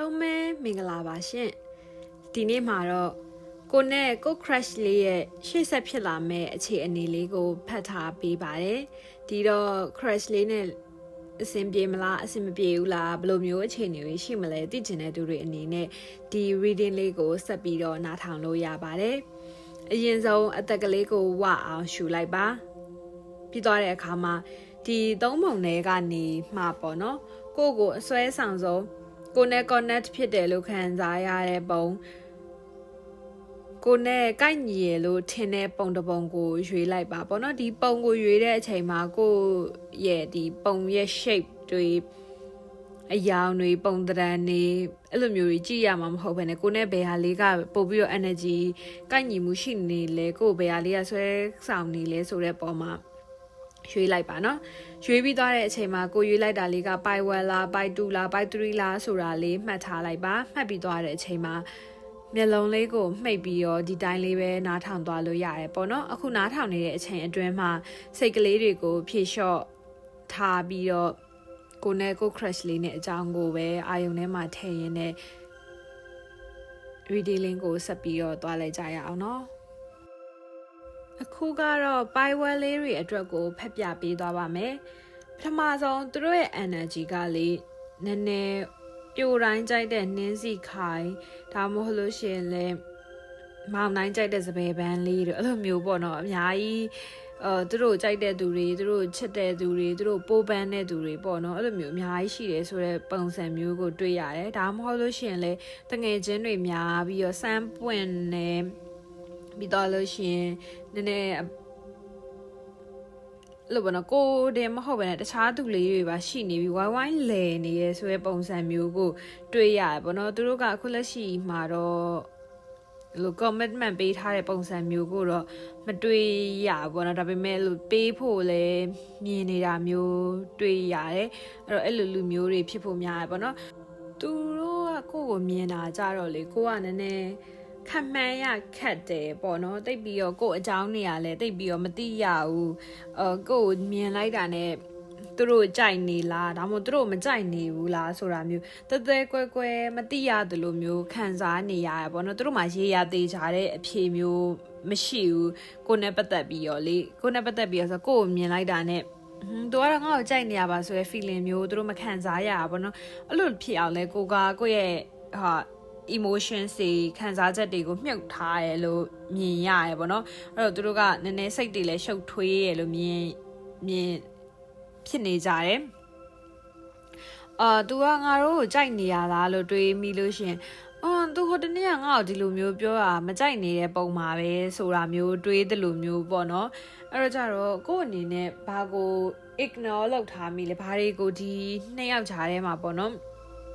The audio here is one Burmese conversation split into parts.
လုံးမဲမင်္ဂလာပါရှင်ဒီနေ့မှာတော့ကိုနဲ့ကို crush လေးရဲ့ရှေ့ဆက်ဖြစ်လာမဲ့အခြေအနေလေးကိုဖတ်ထားပေးပါတယ်ဒီတော့ crush လေးနဲ့အဆင်ပြေမလားအဆင်မပြေဘူးလားဘယ်လိုမျိုးအခြေအနေတွေရှိမလဲသိချင်တဲ့သူတွေအနေနဲ့ဒီ reading လေးကိုဆက်ပြီးတော့နားထောင်လို့ရပါတယ်အရင်ဆုံးအသက်ကလေးကိုဝအောင်ရှူလိုက်ပါပြီးသွားတဲ့အခါမှာဒီသုံးပုံတွေကနေမှာပေါ့နော်ကိုယ့်ကိုအစွဲဆောင်ဆုံး ကိုနဲ့ connect ဖြစ်တယ်လို့ခံစားရတဲ့ပုံကိုနဲ့ကိုက်ညီရလို့ထင်တဲ့ပုံတစ်ပုံကိုရွေးလိုက်ပါပေါ့နော်ဒီပုံကိုရွေးတဲ့အချိန်မှာကိုရဲ့ဒီပုံရဲ့ shape တွေအယောင်တွေပုံသဏ္ဍာန်တွေအဲ့လိုမျိုးကြီးကြည့်ရမှာမဟုတ်ဘဲနဲ့ကိုနဲ့ဘယ်ဟာလေးကပို့ပြီးတော့ energy ကိုက်ညီမှုရှိနေလဲကိုဘယ်ဟာလေးကဆွဲဆောင်နေလဲဆိုတဲ့ပုံမှာ ရွေးလိုက်ပါနော်ရွေးပြီးသွားတဲ့အချိန်မှာကိုရွေးလိုက်တာလေးကပိုက်ဝက်လားပိုက်2လားပိုက်3လားဆိုတာလေးမှတ်ထားလိုက်ပါမှတ်ပြီးသွားတဲ့အချိန်မှာမျက်လုံးလေးကိုမှိတ်ပြီးတော့ဒီတိုင်းလေးပဲနားထောင်သွားလို့ရတယ်ပေါ့နော်အခုနားထောင်နေတဲ့အချိန်အတွင်းမှာစိတ်ကလေးတွေကိုဖြေလျှော့ထားပြီးတော့ကိုနဲ့ကို crush လေးနဲ့အကြောင်းကိုပဲအာယုံထဲမှာထည့်ရင်းနဲ့ reading ကိုဆက်ပြီးတော့သွားလိုက်ကြရအောင်နော် အခုကတော့ pi well လေးတွေအတွက်ကိုဖက်ပြပေးသွားပါမယ်ပထမဆုံးသူတို့ရဲ့ energy ကလေနည်းနည်းပြိုတိုင်းကြိုက်တဲ့နှင်းစီခိုင်ဒါမှမဟုတ်လို့ရှိရင်လည်းမောင်တိုင်းကြိုက်တဲ့စပယ်ပန်းလေးတွေအဲ့လိုမျိုးပေါ့နော်အများကြီးအဲသူတို့ကြိုက်တဲ့သူတွေသူတို့ချစ်တဲ့သူတွေသူတို့ပိုးပန်းတဲ့သူတွေပေါ့နော်အဲ့လိုမျိုးအများကြီးရှိတယ်ဆိုတော့ပုံစံမျိုးကိုတွေ့ရတယ်ဒါမှမဟုတ်လို့ရှိရင်လည်းတငယ်ချင်းတွေများပြီးတော့စမ်းပွင့်နေ ပြီးတော့လို့ရှင်နည်းနည်းလို့ဘောနော်ကိုတည်းမဟုတ်ဘဲနဲ့တခြားသူလေးတွေပါရှိနေပြီးဝိုင်းဝိုင်းလဲနေရဲဆိုတဲ့ပုံစံမျိုးကို တွေ့ရတယ်ဘောနော်သူတို့ကအခုလက်ရှိမှာတော့လို့ commitment ပေးထားတဲ့ပုံစံမျိုးကိုတော့မတွေ့ရဘူးပေါ့နော်ဒါပေမဲ့လို့ပေးဖို့လည်းမြင်နေတာမျိုးတွေ့ရတယ်အဲ့တော့အဲ့လိုလူမျိုးတွေဖြစ်ဖို့များတယ်ပေါ့နော်သူတို့ကကိုယ့်ကိုမြင်တာကြတော့လေကိုကနည်းနည်း ခံမှန်းရခက်တယ်ပေါ့နော်တိတ်ပြီးတော့ကို့အကြောင်းနေရလဲတိတ်ပြီးတော့မသိရဘူးအဲကို့မြင်လိုက်တာနဲ့သူတို့ကြိုက်နေလားဒါမှမဟုတ်သူတို့မကြိုက်နေဘူးလားဆိုတာမျိုးတသက်ကွဲကွဲမသိရတယ်လို့မျိုးခံစားနေရရပေါ့နော်သူတို့မှရေးရသေးကြတဲ့အဖြေမျိုးမရှိဘူးကိုနဲ့ပတ်သက်ပြီးတော့လေကိုနဲ့ပတ်သက်ပြီးတော့ဆိုကို့ကိုမြင်လိုက်တာနဲ့ဟွန်းသူကတော့ငါ့ကိုကြိုက်နေရပါဆိုရယ် feeling မျိုးသူတို့မခံစားရပါဘောနော်အဲ့လိုဖြစ်အောင်လဲကိုကကိုယ့်ရဲ့ဟာ emotions တွေခံစားချက်တွေကိုမြုပ်ထားရလို့မြင်ရရပေါ့နော်အဲ့တော့သူတို့ကနည်းနည်းစိတ်တွေလည်းရှုပ်ထွေးရလို့မြင်မြင်ဖြစ်နေကြတယ်အာသူကငါတို့ကိုကြိုက်နေရလားလို့တွေးမိလို့ရှင်အော်သူဟိုတနေ့ကငါ့ကိုဒီလိုမျိုးပြောတာမကြိုက်နေတဲ့ပုံမှာပဲဆိုတာမျိုးတွေးတယ်လို့မျိုးပေါ့နော်အဲ့တော့ကြတော့ကို့အနေနဲ့ဘာကို ignore လုပ်ထားမိလဲဘာတွေကိုဒီနှစ်ယောက်ကြားထဲမှာပေါ့နော်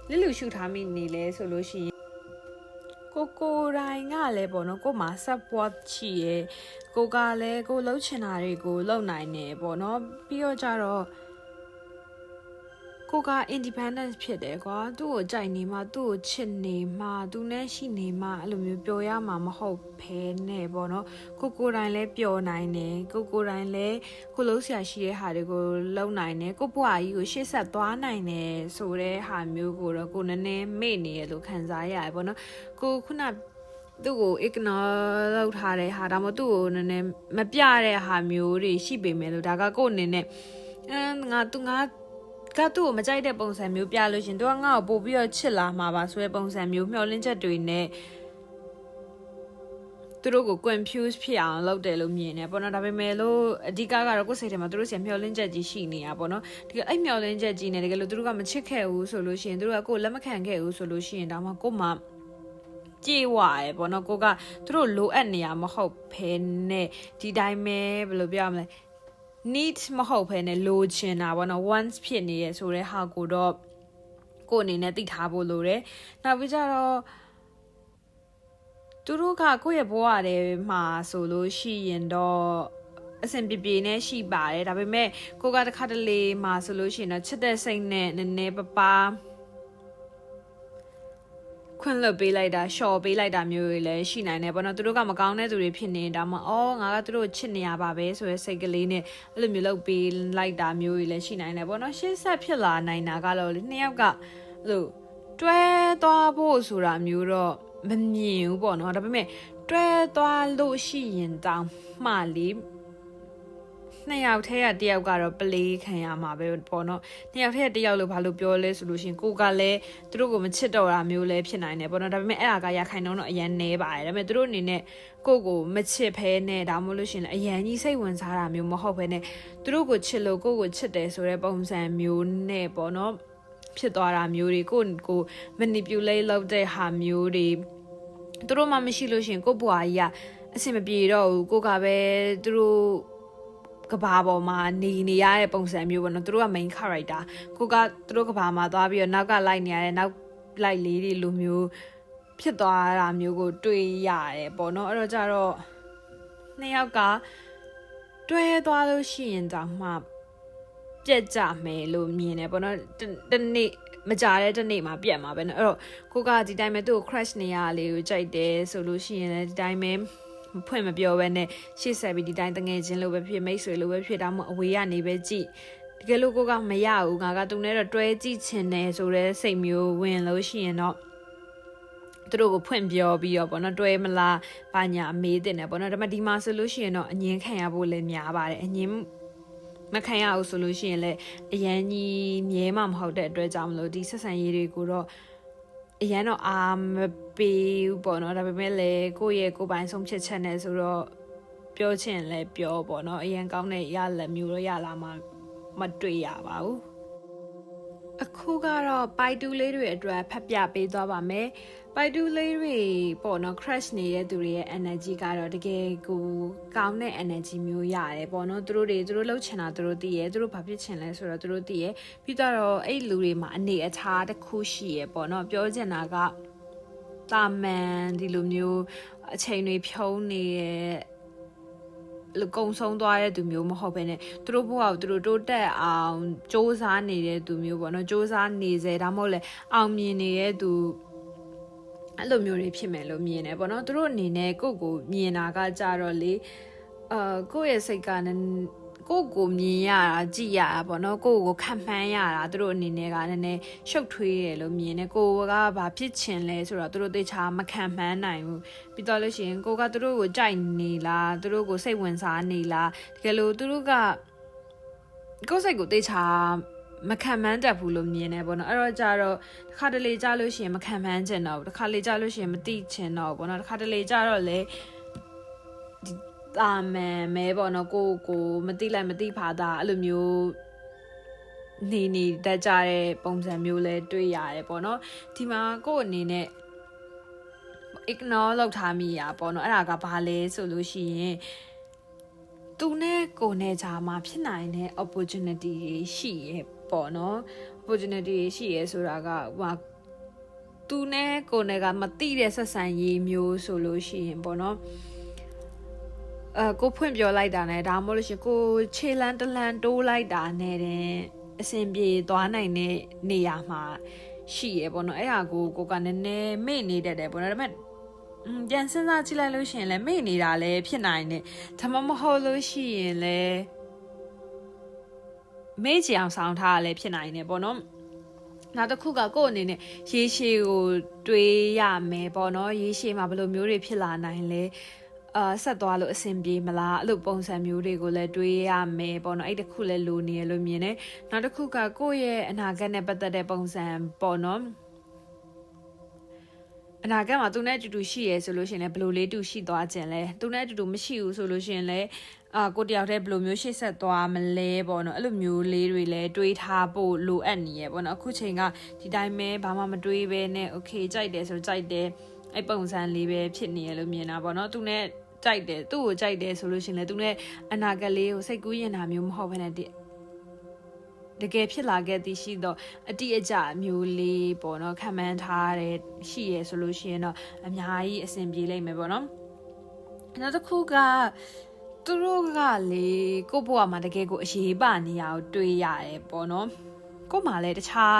လစ်လူရှုထားမိနေလဲဆိုလို့ရှိရင် ကိုကိုတိုင်းကလည်းပေါ့နော်ကိုမှ support ချီရယ်ကိုကလည်းကိုလှုပ်ချင်တာတွေကိုလှုပ်နိုင်တယ်ပေါ့နော်ပြီးတော့ကြတော့ ကိုက independence ဖြစ်တယ်ကွာသူ့ကိုကြိုက်နေမှသူ့ကိုချစ်နေမှသူနဲ့ရှိနေမှအဲ့လိုမျိုးပျော်ရမှာမဟုတ်ဘဲနဲ့ပေါ့နော်ကိုကိုတိုင်းလည်းပျော်နိုင်တယ်ကိုကိုတိုင်းလည်းကိုလုံးဆရာရှိတဲ့ဟာတွေကိုလုံနိုင်တယ်ကိုဘွားကြီးကိုရှေ့ဆက်သွားနိုင်တယ်ဆိုတဲ့ဟာမျိုးကိုတော့ကိုနည်းနည်းမေ့နေရလို့ခံစားရတယ်ပေါ့နော်ကိုခုနသူ့ကို ignore လုပ်ထားတဲ့ဟာဒါမှမဟုတ်သူ့ကိုနည်းနည်းမပြတဲ့ဟာမျိုးတွေရှိပေမဲ့လို့ဒါကကိုအနေနဲ့အမ်ငါသူငါ ကသူ့ကိုမကြိုက်တဲ့ပုံစံမျိုးပြလို့ရှင်သူကငါ့ကိုပို့ပြီးတော့ချစ်လာမှာပါဆိုတဲ့ပုံစံမျိုးမျှော်လင့်ချက်တွေနဲ့သူတို့ကို confuse ဖြစ်အောင်လုပ်တယ်လို့မြင်တယ်ပေါ့နော်ဒါပေမဲ့လို့အဓိကကတော့ကိုယ်စိတ်ထဲမှာသူတို့ဆီမျှော်လင့်ချက်ကြီးရှိနေတာပေါ့နော်ဒီကအဲ့မျှော်လင့်ချက်ကြီးနဲ့တကယ်လို့သူတို့ကမချစ်ခဲ့ဘူးဆိုလို့ရှိရင်သူတို့ကကိုယ်လက်မခံခဲ့ဘူးဆိုလို့ရှိရင်ဒါမှကိုယ်မှကြေးဝရယ်ပေါ့နော်ကိုကသူတို့လိုအပ်နေရမဟုတ်ဖဲနဲ့ဒီတိုင်းပဲဘယ်လိုပြောရမလဲ need မဟုတ်ဘဲနဲ့လိုချင်တာပေါ့နော် once ဖြစ်နေရဆိုတဲ့ဟာကိုတော့ကိုယ်အနေနဲ့သိထားဖို့လိုတယ်နောက်ပြီးကြတော့သူတို့ကကိုယ့်ရဲ့ဘဝထဲမှာဆိုလို့ရှိရင်တော့အဆင်ပြေပြေနဲ့ရှိပါတယ်ဒါပေမဲ့ကိုကတစ်ခါတလေမှာဆိုလို့ရှိရင်တော့ချစ်တဲ့စိတ်နဲ့နည်းနည်းပပ ခွင့်လွတ်ပေးလိုက်တာရှော့ပေးလိုက်တာမျိုးတွေလည်းရှိနိုင်တယ်ပေါ့နော်သူတို့ကမကောင်းတဲ့သူတွေဖြစ်နေတာမှအော်ငါကသူတို့ချစ်နေရပါပဲဆိုရဲစိတ်ကလေးနဲ့အဲ့လိုမျိုးလုပ်ပေးလိုက်တာမျိုးတွေလည်းရှိနိုင်တယ်ပေါ့နော်ရှင်းဆက်ဖြစ်လာနိုင်တာကတော့လေနှစ်ယောက်ကအဲ့လိုတွဲသွားဖို့ဆိုတာမျိုးတော့မမြင်ဘူးပေါ့နော်ဒါပေမဲ့တွဲသွားလို့ရှိရင်တောင်မှလေး နှစ်ယောက်ထဲကတယောက်ကတော့ပလေးခံရမှာပဲပေါ့နော်နှစ်ယောက်ထဲကတယောက်လို့ဘာလို့ပြောလဲဆိုလို့ရှရင်ကိုကလည်းသူတို့ကိုမချစ်တော့တာမျိုးလည်းဖြစ်နိုင်တယ်ပေါ့နော်ဒါပေမဲ့အဲ့ဒါကရခိုင်နှုန်းတော့အရန်နေပါတယ်ဒါပေမဲ့သူတို့အနေနဲ့ကိုကိုမချစ်ဖဲနဲ့ဒါမှမဟုတ်လို့ရှရင်အရန်ကြီးစိတ်ဝင်စားတာမျိုးမဟုတ်ဘဲနဲ့သူတို့ကိုချစ်လို့ကိုကိုချစ်တယ်ဆိုတဲ့ပုံစံမျိုးနဲ့ပေါ့နော်ဖြစ်သွားတာမျိုးတွေကိုကို manipulate လုပ်တဲ့ဟာမျိုးတွေသူတို့မှမရှိလို့ရှရင်ကိုဘွားကြီးကအဆင်မပြေတော့ဘူးကိုကပဲသူတို့ ကဘာပေါ်မှာနေနေရတဲ့ပုံစံမျိုးပေါ့နော်သူတို့က main character ကိုကသူတို့ကဘာမှာသွားပြီးတော့နောက်ကလိုက်နေရတဲ့နောက်လိုက်လေးတွေလိုမျိုးဖြစ်သွားတာမျိုးကို တွေ့ရတယ်ပေါ့နော်အဲ့တော့ကြတော့နှစ်ယောက်ကတွဲသွားလို့ရှိရင်တောင်မှပြက်ကြမယ်လို့မြင်တယ်ပေါ့နော်တနေ့မကြတဲ့တနေ့မှာပြက်မှာပဲနော်အဲ့တော့ကိုကဒီတိုင်းပဲသူ့ကို crash နေရလေးကိုကြိုက်တယ်ဆိုလို့ရှိရင်လည်းဒီတိုင်းပဲ မဖွင့်မပြောဘဲနဲ့ရှေ့ဆက်ပြီးဒီတိုင်းတငယ်ချင်းလိုပဲဖြစ်မိတ်ဆွေလိုပဲဖြစ်တာမှအဝေးကနေပဲကြည့်တကယ်လို့ကိုကမရဘူးငါကသူနဲ့တော့တွဲကြည့်ချင်တယ်ဆိုတဲ့စိတ်မျိုးဝင်လို့ရှိရင်တော့သူတို့ကိုဖွင့်ပြောပြီးတော့ပေါ့နော်တွဲမလားဘာညာမေးတင်တယ်ပေါ့နော်ဒါပေမဲ့ဒီမှာဆိုလို့ရှိရင်တော့အငင်းခံရဖို့လည်းများပါတယ်အငင်းမခံရအောင်ဆိုလို့ရှိရင်လည်းအရန်ကြီးမြဲမှမဟုတ်တဲ့အတွက်ကြောင့်မလို့ဒီဆက်ဆံရေးတွေကိုတော့ အရန်တော့အာမပေးဘူးပေါ့နော်ဒါပေမဲ့လည်းကိုယ့်ရဲ့ကိုယ်ပိုင်ဆုံးဖြတ်ချက်နဲ့ဆိုတော့ပြောချင်လဲပြောပေါ့နော်အရန်ကောင်းတဲ့ရလက်မျိုးတော့ရလာမှမတွေ့ရပါဘူးအခုကတော့ပိုက်တူလေးတွေအတွက်ဖတ်ပြပေးသွားပါမယ် ပိုက်တူလေးတွေပေါ့နော် crash နေတဲ့သူတွေရဲ့ energy ကတော့တကယ်ကိုကောင်းတဲ့ energy မျိုးရတယ်ပေါ့နော်သူတို့တွေသူတို့လှုပ်ချင်တာသူတို့သိရဲသူတို့ဘာဖြစ်ချင်လဲဆိုတော့သူတို့သိရဲပြီးတော့အဲ့လူတွေမှာအနေအထားတစ်ခုရှိရပေါ့နော်ပြောချင်တာကတာမန်ဒီလိုမျိုးအချိန်တွေဖြုံးနေရဲ့လကုံဆုံးသွားတဲ့သူမျိုးမဟုတ်ဘဲနဲ့သူတို့ဘဝကိုသူတို့တိုးတက်အောင်စ조사နေတဲ့သူမျိုးပေါ့နော်စ조사နေစေဒါမှမဟုတ်လေအောင်မြင်နေတဲ့သူ အဲ့လိုမျိုးတွေဖြစ်မယ်လို့မြင်တယ်ပေါ့နော်သူတို့အနေနဲ့ကိုယ့်ကိုမြင်တာကကြတော့လေအာကိုယ့်ရဲ့စိတ်ကလည်းကိုကိုမြင်ရတာကြည့်ရတာပေါ့နော်ကိုကိုခံမှန်းရတာသူတို့အနေနဲ့ကနည်းနည်းရှုပ်ထွေးတယ်လို့မြင်တယ်ကိုကဘာဖြစ်ချင်လဲဆိုတော့သူတို့သိချာမခံမှန်းနိုင်ဘူးပြီးတော့လို့ရှိရင်ကိုကသူတို့ကိုကြိုက်နေလားသူတို့ကိုစိတ်ဝင်စားနေလားတကယ်လို့သူတို့ကကိုယ်စိတ်ကိုသိချာ မခံမှန်းတတ်ဘူးလို့မြင်တယ်ပေါ့နော်အဲ့တော့ကြတော့တစ်ခါတလေကြလို့ရှိရင်မခံမှန်းချင်တော့ဘူးတစ်ခါလေကြလို့ရှိရင်မသိချင်တော့ဘူးပေါ့နော်တစ်ခါတလေကြတော့လေတာမန်မဲပေါ့နော်ကိုကိုမတိလိုက်မတိဖာတာအဲ့လိုမျိုးနေနေတတ်ကြတဲ့ပုံစံမျိုးလဲတွေ့ရတယ်ပေါ့နော်ဒီမှာကို့အနေနဲ့ ignore လောက်ထားမိရပေါ့နော်အဲ့ဒါကဘာလဲဆိုလို့ရှိရင်သူနဲ့ကိုနဲ့ဂျာမှာဖြစ်နိုင်တဲ့ opportunity ရှိရ ပေါ့နော် opportunity ရှိရဆိုတာကဟိုသူနဲ့ကိုနဲ့ကမတိတဲ့ဆက်ဆံရေးမျိုးဆိုလို့ရှိရင်ပေါ့နော်အဲကိုဖွင့်ပြောလိုက်တာနဲ့ဒါမှမဟုတ်လို့ရှိရင်ကိုခြေလန်းတလန်းတိုးလိုက်တာနဲ့တဲ့အဆင်ပြေသွားနိုင်တဲ့နေရာမှာရှိရပေါ့နော်အဲ့ဟာကိုကိုကနည်းနည်းမေ့နေတတ်တယ်ပေါ့နော်ဒါပေမဲ့ပြန်စဉ်းစားကြည့်လိုက်လို့ရှိရင်လည်းမေ့နေတာလည်းဖြစ်နိုင်တယ်ဒါမှမဟုတ်လို့ရှိရင်လည်း မေ့ချအောင်ဆောင်ထားရလည်းဖြစ်နိုင်တယ်ပေါ့နော်နောက်တစ်ခုကကို့အနေနဲ့ရေရှည်ကိုတွေးရမယ်ပေါ့နော်ရေရှည်မှာဘယ်လိုမျိုးတွေဖြစ်လာနိုင်လဲအာဆက်သွားလို့အဆင်ပြေမလားအဲ့လိုပုံစံမျိုးတွေကိုလည်းတွေးရမယ်ပေါ့နော်အဲ့တခုလည်းလိုနေရလို့မြင်တယ်နောက်တစ်ခုကကိုယ့်ရဲ့အနာဂတ်နဲ့ပတ်သက်တဲ့ပုံစံပေါ့နော်အနာဂတ်မှာသူနဲ့အတူတူရှိရဲဆိုလို့ရှိရင်လည်းဘယ်လိုလေးတူရှိသွားခြင်းလဲသူနဲ့အတူတူမရှိဘူးဆိုလို့ရှိရင်လည်း အာကိုတယောက်တည်းဘယ်လိုမျိုးရှေ့ဆက်သွားမလဲပေါ့နော်အဲ့လိုမျိုးလေးတွေလည်းတွေးထားဖို့လိုအပ်နေရပေါ့နော်အခုချိန်ကဒီတိုင်းပဲဘာမှမတွေးပဲနဲ့ okay ကြိုက်တယ်ဆိုကြိုက်တယ်အဲ့ပုံစံလေးပဲဖြစ်နေရလို့မြင်တာပေါ့နော်သူနဲ့ကြိုက်တယ်သူ့ကိုကြိုက်တယ်ဆိုလို့ရှင်လေသူနဲ့အနာကလေးကိုစိတ်ကူးရင်တာမျိုးမဟုတ်ဘဲနဲ့တကယ်ဖြစ်လာခဲ့သည်ရှိသောအတိအကျမျိုးလေးပေါ့နော်ခံမှန်းထားတဲ့ရှိရဆိုလို့ရှိရင်တော့အများကြီးအဆင်ပြေလိမ့်မယ်ပေါ့နော်နောက်တစ်ခုက သူတို့ကလေကို့ဘဝမှာတကယ်ကိုအရေးပါနေရအောင်တွေးရတယ်ပေါ့နော်ကို့မှာလည်းတခြား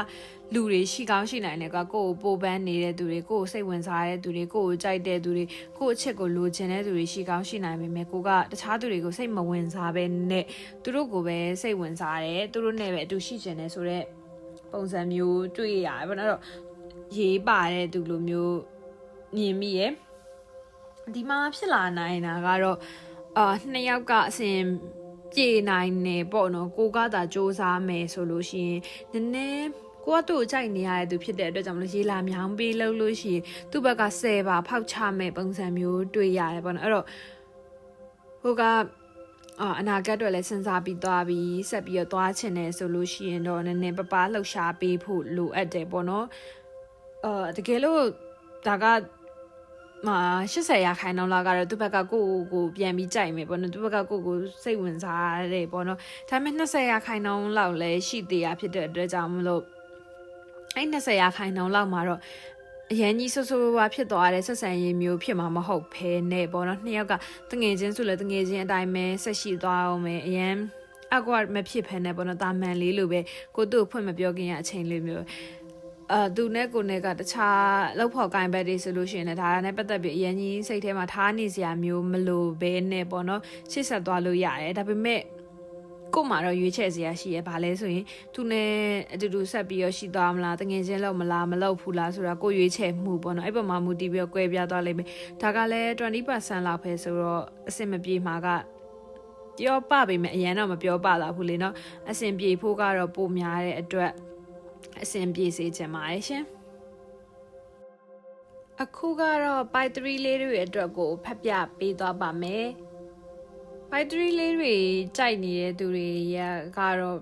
လူတွေရှိကောင်းရှိနိုင်တယ်ကကိုယ့်ကိုပိုပန်းနေတဲ့သူတွေကိုယ့်ကိုစိတ်ဝင်စားတဲ့သူတွေကိုယ့်ကိုကြိုက်တဲ့သူတွေကိုယ့်အချက်ကိုလိုချင်တဲ့သူတွေရှိကောင်းရှိနိုင်ပေမဲ့ကိုကတခြားသူတွေကိုစိတ်မဝင်စားပဲနဲ့သူတို့ကိုပဲစိတ်ဝင်စားတယ်သူတို့နဲ့ပဲအတူရှိချင်တယ်ဆိုတော့ပုံစံမျိုးတွေ့ရတယ်ပေါ့နော်အဲ့တော့ရေးပါတဲ့သူလိုမျိုးမြင်မိရဲ့ဒီမှာဖြစ်လာနိုင်တာကတော့ အာနှစ်ယောက်ကအစဉ်ပြေနိုင်နေပေါ့နော်ကိုကသာစူးစမ်းမယ်ဆိုလို့ရှိရင်နည်းနည်းကိုကသူ့ကိုကြိုက်နေရတဲ့သူဖြစ်တဲ့အတွက်ကြောင့်မလို့ရေလာမြောင်းပေးလို့လို့ရှိရင်သူ့ဘက်က10ပါဖောက်ချမဲ့ပုံစံမျိုးတွေ့ရတယ်ပေါ့နော်အဲ့တော့ဟိုကအာအနာဂတ်အတွက်လည်းစဉ်းစားပြီးသွားပြီးဆက်ပြီးတော့သွားချင်တယ်ဆိုလို့ရှိရင်တော့နည်းနည်းပပလှုပ်ရှားပေးဖို့လိုအပ်တယ်ပေါ့နော်အာတကယ်လို့ဒါက မှာ80ရာခိုင်နှုန်းလောက်ကတော့သူ့ဘက်ကကိုကိုကိုပြန်ပြီးကြိုက်မယ်ပေါ့နော်သူ့ဘက်ကကိုကိုစိတ်ဝင်စားတယ်ပေါ့နော်ဒါပေမဲ့20ရာခိုင်နှုန်းလောက်လည်းရှိသေးတာဖြစ်တဲ့အတွက်ကြောင့်မလို့အဲ့20ရာခိုင်နှုန်းလောက်မှာတော့အရန်ကြီးဆူဆူဝါဖြစ်သွားတဲ့ဆက်ဆံရေးမျိုးဖြစ်မှာမဟုတ်ဘဲနဲ့ပေါ့နော်နှစ်ယောက်ကတငယ်ချင်းဆိုလည်းတငယ်ချင်းအတိုင်းပဲဆက်ရှိသွားအောင်မယ်အရန်အကွာမဖြစ်ဖ ೇನೆ ပေါ့နော်တာမန်လေးလိုပဲကိုသူ့ကိုဖွင့်မပြောခင်ရအချိန်လေးမျိုး အာသူနဲ့ကိုနဲ့ကတခြားလောက်ဖော်ကိုင်ဘက်တွေဆိုလို့ရှိရင်လည်းဒါနဲ့ပတ်သက်ပြီးအရင်ကြီးစိတ်ထဲမှာထားနေစရာမျိုးမလိုဘဲနဲ့ပေါ့နော်ရှစ်ဆက်သွားလို့ရတယ်ဒါပေမဲ့ကို့မှာတော့ရွေးချယ်စရာရှိရပါလဲဆိုရင်သူနဲ့အတူတူဆက်ပြီးရရှိသွားမလားတငယ်ချင်းလောက်မလားမလောက်ဘူးလားဆိုတာကိုရွေးချယ်မှုပေါ့နော်အဲ့ပေါ်မှာမူတည်ပြီးတော့꿰ပြသွားလိမ့်မယ်ဒါကလည်း20%လောက်ပဲဆိုတော့အဆင်မပြေမှာကပြောပပေမဲ့အရင်တော့မပြောပလာဘူးလေနော်အဆင်ပြေဖို့ကတော့ပိုများတဲ့အတွက် အဆင်ပြေစေချင်ပါတယ်ရှင်အခုကတော့ပိုက်3လေးတွေအတွက်ကိုဖတ်ပြပေးသွားပါမယ်ပိုက်3လေးတွေကြိုက်နေတဲ့သူတွေရကတော့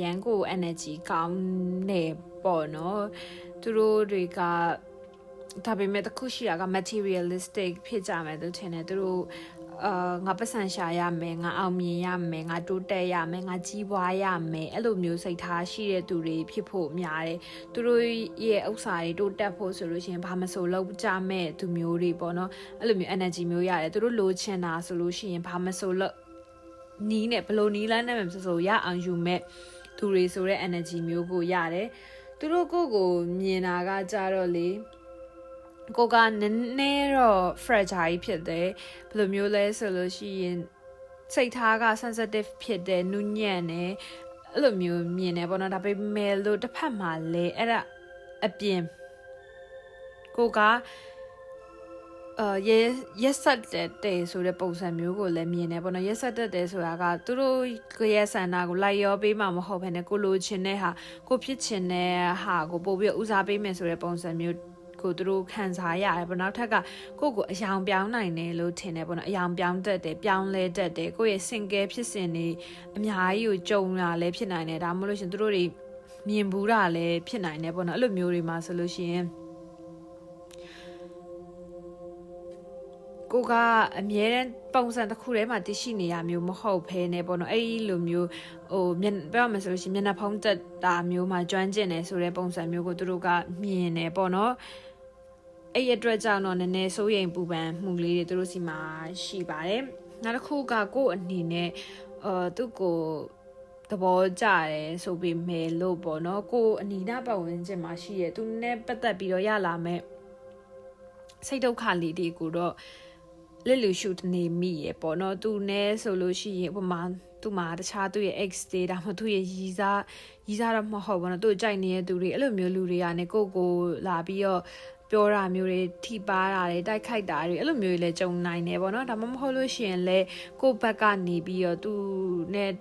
ရန်ကို energy ကောင်းနေပေါ့နော်သူတို့တွေကဒါပေမဲ့တခုရှိတာက materialistic ဖြစ်ကြမယ်သူထင်တယ်သူတို့ အာငါပတ်စံရှာရမယ်ငါအောင်မြင်ရမယ်ငါတိုးတက်ရမယ်ငါကြီးပွားရမယ်အဲ့လိုမျိုးစိတ်ထားရှိတဲ့သူတွေဖြစ်ဖို့များတယ်သူတို့ရဲ့ဥစ္စာတွေတိုးတက်ဖို့ဆိုလို့ရှိရင်ဘာမဆိုလုပ်ကြမဲ့သူမျိုးတွေပေါ့နော်အဲ့လိုမျိုး energy မျိုးရတယ်သူတို့လိုချင်တာဆိုလို့ရှိရင်ဘာမဆိုလုပ်နီးနဲ့ဘလို့နီးလန်းနဲ့မဆိုဆိုရအောင်ယူမဲ့သူတွေဆိုတဲ့ energy မျိုးကိုရတယ်သူတို့ကိုကိုမြင်တာကကြတော့လေ ကိုကနည်းနည်းတော့ fragile ဖြစ်တယ်ဘယ်လိုမျိုးလဲဆိုလို့ရှိရင်စိတ်ထားက sensitive ဖြစ်တယ်နုညံ့တယ်အဲ့လိုမျိုးမြင်တယ်ပေါ့နော်ဒါပေမဲ့လို့တစ်ဖက်မှာလဲအဲ့ဒါအပြင်ကိုကအာရဲရက်ဆက်တဲ့တဲ့ဆိုတဲ့ပုံစံမျိုးကိုလည်းမြင်တယ်ပေါ့နော်ရက်ဆက်တဲ့တဲ့ဆိုတာကသူတို့ရဲ့ဆန္ဒကိုလိုက်ရောပေးမှာမဟုတ်ဘဲနဲ့ကိုလိုချင်တဲ့ဟာကိုဖြစ်ချင်တဲ့ဟာကိုပို့ပြီးဦးစားပေးမယ်ဆိုတဲ့ပုံစံမျိုး ကိုသူတို့ခံစားရတယ်ပေါ့နောက်ထပ်ကကိုကိုအယောင်ပြောင်းနိုင်တယ်လို့ထင်တယ်ပေါ့နော်အယောင်ပြောင်းတတ်တယ်ပြောင်းလဲတတ်တယ်ကိုရဲ့ single ဖြစ်စဉ်တွေအများကြီးကိုကြုံလာလဲဖြစ်နိုင်တယ်ဒါမှမဟုတ်လို့ရှင်သူတို့တွေမြင်ဘူးတာလည်းဖြစ်နိုင်တယ်ပေါ့နော်အဲ့လိုမျိုးတွေမှာဆိုလို့ရှိရင်ကိုကအမြဲတမ်းပုံစံတစ်ခုထဲမှာတရှိနေရမျိုးမဟုတ်ဘဲနဲ့ပေါ့နော်အဲ့ဒီလိုမျိုးဟိုမျက်ပြောမှဆိုလို့ရှိရင်မျက်နှာဖုံးတက်တာမျိုးမှာကျွမ်းကျင်တယ်ဆိုတဲ့ပုံစံမျိုးကိုသူတို့ကမြင်နေပေါ့နော် အဲ့ရအတွက်ကြောင့်တော့နည်းနည်းစိုးရိမ်ပူပန်မှုလေးတွေသူတို့စီမှာရှိပါတယ်နောက်တစ်ခုကကို့အနေနဲ့အာသူ့ကိုသဘောကျတယ်ဆိုပေမဲ့လို့ပေါ့နော်ကိုအနီနာပတ်ဝန်းကျင်မှာရှိရသူနဲ့ပတ်သက်ပြီးတော့ရလာမဲ့စိတ်ဒုက္ခလေးတွေကိုတော့လစ်လူရှုနေမိရပေါ့နော်သူနဲ့ဆိုလို့ရှိရင်ဥပမာသူ့မှာတခြားသူ့ရဲ့ ex တွေဒါမှသူ့ရဲ့ရီစားရီစားတော့မဟုတ်ဘူးနော်သူ့ကြိုက်နေတဲ့သူတွေအဲ့လိုမျိုးလူတွေကねကိုကိုလာပြီးတော့ ပြောတာမျိုးတွေထိပါတာတွေတိုက်ခိုက်တာတွေအဲ့လိုမျိုးတွေလည်းကြုံနိုင်တယ်ပေါ့နော်ဒါမှမဟုတ်လို့ရှိရင်လည်းကိုယ့်ဘက်ကနေပြီးတော့သူနဲ့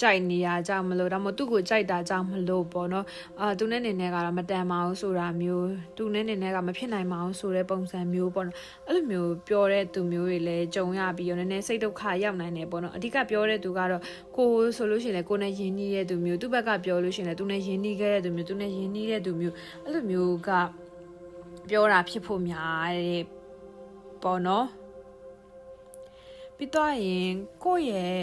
ကြိုက်နေရကြမလို့ဒါမှမဟုတ်သူ့ကိုကြိုက်တာကြောင့်မလို့ပေါ့နော်အာသူနဲ့နေနဲ့ကတော့မတန်ပါဘူးဆိုတာမျိုးသူနဲ့နေနဲ့ကမဖြစ်နိုင်ပါဘူးဆိုတဲ့ပုံစံမျိုးပေါ့နော်အဲ့လိုမျိုးပြောတဲ့သူမျိုးတွေလည်းကြုံရပြီးတော့နည်းနည်းစိတ်ဒုက္ခရောက်နိုင်တယ်ပေါ့နော်အဓိကပြောတဲ့သူကတော့ကိုဆိုလို့ရှိရင်လည်းကိုနဲ့ယဉ်နီးတဲ့သူမျိုးသူ့ဘက်ကပြောလို့ရှိရင်လည်းသူနဲ့ယဉ်နီးခဲ့တဲ့သူမျိုးသူနဲ့ယဉ်နီးတဲ့သူမျိုးအဲ့လိုမျိုးက ပြောတာဖြစ်ဖို့များတယ်ပေါ့နော်ပြီးတော့ရင်ကိုယ့်ရဲ့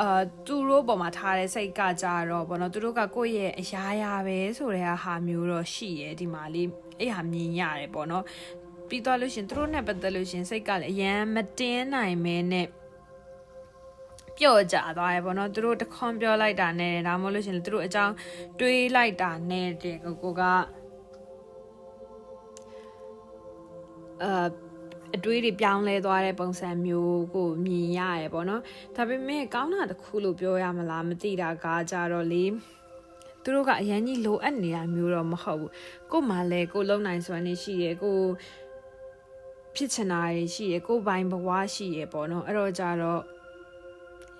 အာသူတို့ပေါ်မှာထားတဲ့စိတ်ကကြတော့ဗောနော်သူတို့ကကိုယ့်ရဲ့အရာရာပဲဆိုတဲ့ဟာမျိုးတော့ရှိရဲ့ဒီမှာလေးအဲ့ဟာမြင်ရတယ်ဗောနော်ပြီးတော့လို့ရှင်သူတို့နဲ့ပတ်သက်လို့ရှင်စိတ်ကလည်းအရန်မတင်းနိုင်မဲနဲ့ပျော့ကြသွားရပေါ့နော်သူတို့တခွန်ပြောလိုက်တာနဲ့ဒါမှမဟုတ်လို့ရှင်သူတို့အကြောင်းတွေးလိုက်တာနဲ့တဲ့ကိုကို အာအတွေးတွေပြောင်းလဲသွားတဲ့ပုံစံမျိုးကိုမြင်ရရပေါ့နော်ဒါပေမဲ့ကောင်းတာတစ်ခုလို့ပြောရမလားမသိတာကကြတော့လေသူတို့ကအရန်ကြီးလိုအပ်နေတာမျိုးတော့မဟုတ်ဘူးကို့မှာလဲကိုလုံနိုင်စွမ်းနေရှိရကိုဖြစ်ချင်တာတွေရှိရကိုပိုင်ဘဝရှိရပေါ့နော်အဲ့တော့ကြတော့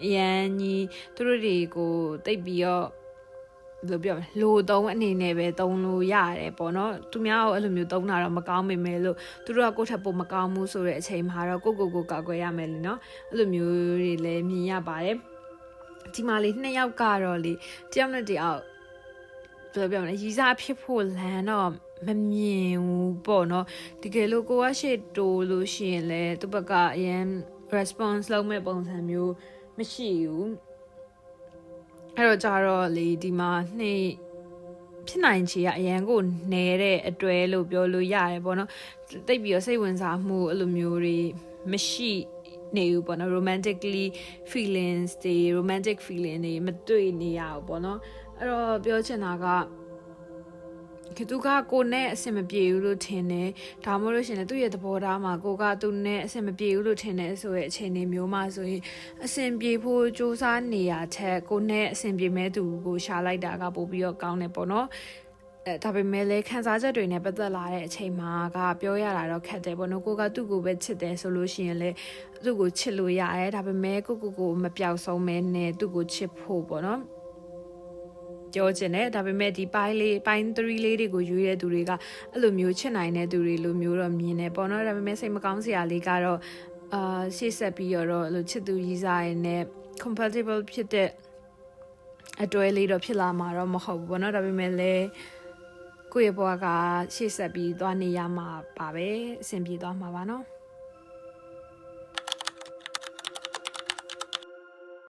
အရန်ကြီးသူတို့တွေကိုတိတ်ပြီးတော့ ဘယ်လိုပြောမလဲလိုသုံးအနေနဲ့ပဲသုံးလို့ရတယ်ပေါ့နော်သူများကိုအဲ့လိုမျိုးသုံးတာတော့မကောင်းမိမယ်လို့သူတို့ကကိုယ့်ထက်ပိုမကောင်းဘူးဆိုတဲ့အချိန်မှာတော့ကိုကိုကိုကောက်ွယ်ရမယ်လीနော်အဲ့လိုမျိုးတွေလည်းမြင်ရပါတယ်ဒီမှာလေးနှစ်ယောက်ကတော့လေတယောက်နဲ့တယောက်ဘယ်လိုပြောမလဲရီစားဖြစ်ဖို့လမ်းတော့မမြင်ဘူးပေါ့နော်တကယ်လို့ကိုကရှေ့တိုးလို့ရှိရင်လည်းသူ့ဘက်ကအရင် response လုပ်မဲ့ပုံစံမျိုးမရှိဘူး အဲ့တော့ကြတော့လေဒီမှာနှစ်ဖြစ်နိုင်ချေကအရန်ကိုနဲတဲ့အတွဲလို့ပြောလို့ရတယ်ပေါ့နော်တိတ်ပြီးတော့စိတ်ဝင်စားမှုအဲ့လိုမျိုးတွေမရှိနေဘူးပေါ့နော် romantically feelings တွေ romantic feeling တွေမတွေ့နေရဘူးပေါ့နော်အဲ့တော့ပြောချင်တာက ကသူကကိုနဲ့အဆင်မပြေဘူးလို့ထင်တယ်ဒါမှမဟုတ်လို့ရှရင်လည်းသူ့ရဲ့သဘောထားမှာကိုကသူနဲ့အဆင်မပြေဘူးလို့ထင်တယ်ဆိုရဲ့အခြေအနေမျိုးမှာဆိုရင်အဆင်ပြေဖို့စူးစမ်းနေရချက်ကိုနဲ့အဆင်ပြေမဲ့သူကိုရှာလိုက်တာကပို့ပြီးတော့ကောင်းတယ်ပေါ့နော်အဲဒါပေမဲ့လည်းခံစားချက်တွေနဲ့ပတ်သက်လာတဲ့အချိန်မှာကပြောရတာတော့ခက်တယ်ပေါ့နော်ကိုကသူ့ကိုပဲချစ်တယ်ဆိုလို့ရှိရင်လည်းသူ့ကိုချစ်လို့ရတယ်ဒါပေမဲ့ကိုကိုကိုမပြောက်ဆုံးမဲနဲ့သူ့ကိုချစ်ဖို့ပေါ့နော် ပြောချင်တယ်ဒါပေမဲ့ဒီပိုင်းလေးပိုင်း3လေးတွေကိုရွေးတဲ့သူတွေကအဲ့လိုမျိုးချစ်နိုင်တဲ့သူတွေလိုမျိုးတော့မြင်တယ်ပေါ့နော်ဒါပေမဲ့စိတ်မကောင်းစရာလေးကတော့အာရှေ့ဆက်ပြီးတော့အဲ့လိုချစ်သူကြီးစားရနဲ့ compatible ဖြစ်တဲ့အတွဲလေးတော့ဖြစ်လာမှာတော့မဟုတ်ဘူးပေါ့နော်ဒါပေမဲ့လည်းကိုယ့်ရဲ့ဘဝကရှေ့ဆက်ပြီးသွားနေရမှာပါပဲအဆင်ပြေသွားမှာပါနော်